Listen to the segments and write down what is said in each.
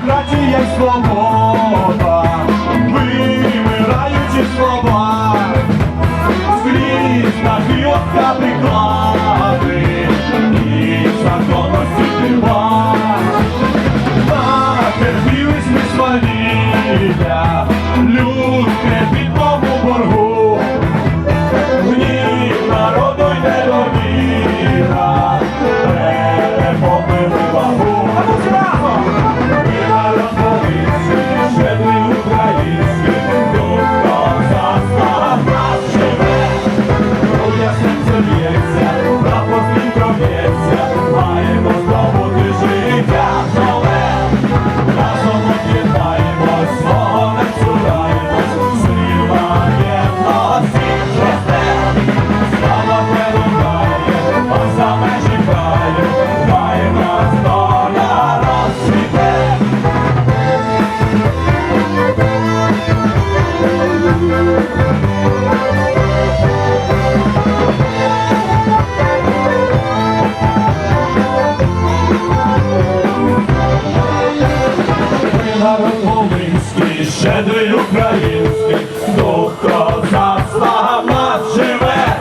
демократія й свобода. Буковинський, щедрий український, дух козацтва в нас живе,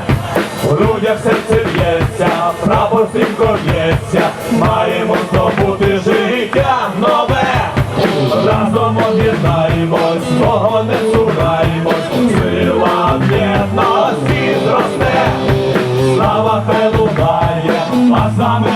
у людях серце б'ється, прапор сімко б'ється, маємо здобути життя нове, разом об'єднаємось, свого не